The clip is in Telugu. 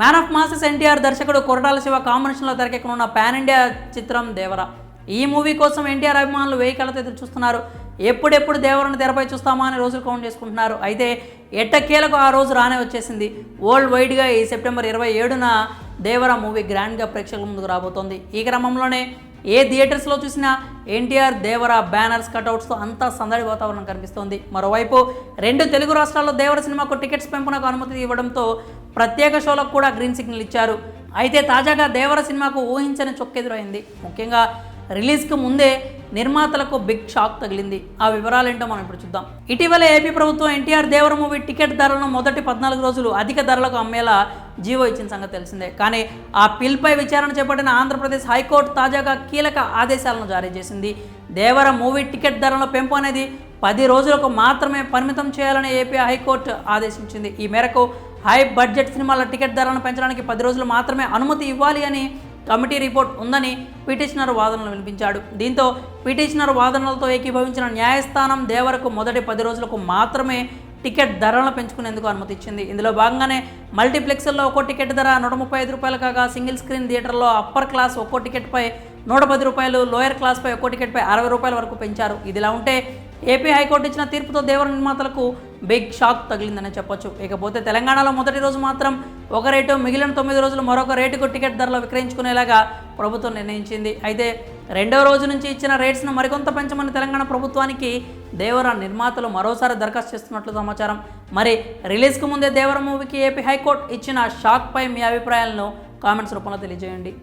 మ్యాన్ ఆఫ్ మాసెస్ ఎన్టీఆర్ దర్శకుడు కొరటాల శివ కాంబినేషన్లో తెరకెక్కనున్న పాన్ ఇండియా చిత్రం దేవర. ఈ మూవీ కోసం ఎన్టీఆర్ అభిమానులు వెయ్యి కళ్ళతో ఎదురు చూస్తున్నారు. ఎప్పుడెప్పుడు దేవరను తెరపై చూస్తామా అని రోజులు కౌంట్ చేసుకుంటున్నారు. అయితే ఎట్టకేలకు ఆ రోజు రానే వచ్చేసింది. వరల్డ్ వైడ్గా ఈ సెప్టెంబర్ ఇరవై ఏడున దేవర మూవీ గ్రాండ్గా ప్రేక్షకుల ముందుకు రాబోతోంది. ఈ క్రమంలోనే ఏ థియేటర్స్లో చూసినా ఎన్టీఆర్ దేవర బ్యానర్స్ కటౌట్స్తో అంతా సందడి వాతావరణం కనిపిస్తోంది. మరోవైపు రెండు తెలుగు రాష్ట్రాల్లో దేవర సినిమాకు టికెట్స్ పెంపునకు అనుమతి ఇవ్వడంతో ప్రత్యేక షోలకు కూడా గ్రీన్ సిగ్నల్ ఇచ్చారు. అయితే తాజాగా దేవర సినిమాకు ఊహించని చొక్కెదురైంది. ముఖ్యంగా రిలీజ్కి ముందే నిర్మాతలకు బిగ్ షాక్ తగిలింది. ఆ వివరాలేంటో మనం ఇప్పుడు చూద్దాం. ఇటీవల ఏపీ ప్రభుత్వం ఎన్టీఆర్ దేవర మూవీ టికెట్ ధరలను మొదటి పద్నాలుగు రోజులు అధిక ధరలకు అమ్మేలా జీవో ఇచ్చిన సంగతి తెలిసిందే. కానీ ఆ పిల్పై విచారణ చేపట్టిన ఆంధ్రప్రదేశ్ హైకోర్టు తాజాగా కీలక ఆదేశాలను జారీ చేసింది. దేవర మూవీ టికెట్ ధరల పెంపు అనేది పది రోజులకు మాత్రమే పరిమితం చేయాలని ఏపీ హైకోర్టు ఆదేశించింది. ఈ మేరకు హై బడ్జెట్ సినిమాల టికెట్ ధరలను పెంచడానికి పది రోజులు మాత్రమే అనుమతి ఇవ్వాలి అని కమిటీ రిపోర్ట్ ఉందని పిటిషనర్ వాదనలు వినిపించాడు. దీంతో పిటిషనర్ వాదనలతో ఏకీభవించిన న్యాయస్థానం దేవరకు మొదటి పది రోజులకు మాత్రమే టికెట్ ధరలను పెంచుకునేందుకు అనుమతి ఇచ్చింది ఇందులో భాగంగానే మల్టీప్లెక్స్ల్లో ఒక్కో టికెట్ ధర నూట ముప్పై ఐదు రూపాయలు కాగా సింగిల్ స్క్రీన్ థియేటర్లో అప్పర్ క్లాస్ ఒక్కో టికెట్పై నూట పది రూపాయలు లోయర్ క్లాస్పై ఒక్కో టికెట్పై అరవై రూపాయల వరకు పెంచారు. ఇదిలా ఉంటే ఏపీ హైకోర్టు ఇచ్చిన తీర్పుతో దేవర నిర్మాతలకు బిగ్ షాక్ తగిలిందని చెప్పొచ్చు. ఇకపోతే తెలంగాణలో మొదటి రోజు మాత్రం ఒక రేటు మిగిలిన తొమ్మిది రోజులు మరొక రేటుకు టికెట్ ధరలు విక్రయించుకునేలాగా ప్రభుత్వం నిర్ణయించింది. అయితే రెండవ రోజు నుంచి ఇచ్చిన రేట్స్ను మరికొంత పెంచమని తెలంగాణ ప్రభుత్వానికి దేవర నిర్మాతలు మరోసారి దరఖాస్తు చేస్తున్నట్లు సమాచారం. మరి రిలీజ్కు ముందే దేవర మూవీకి ఏపీ హైకోర్టు ఇచ్చిన షాక్పై మీ అభిప్రాయాలను కామెంట్స్ రూపంలో తెలియజేయండి.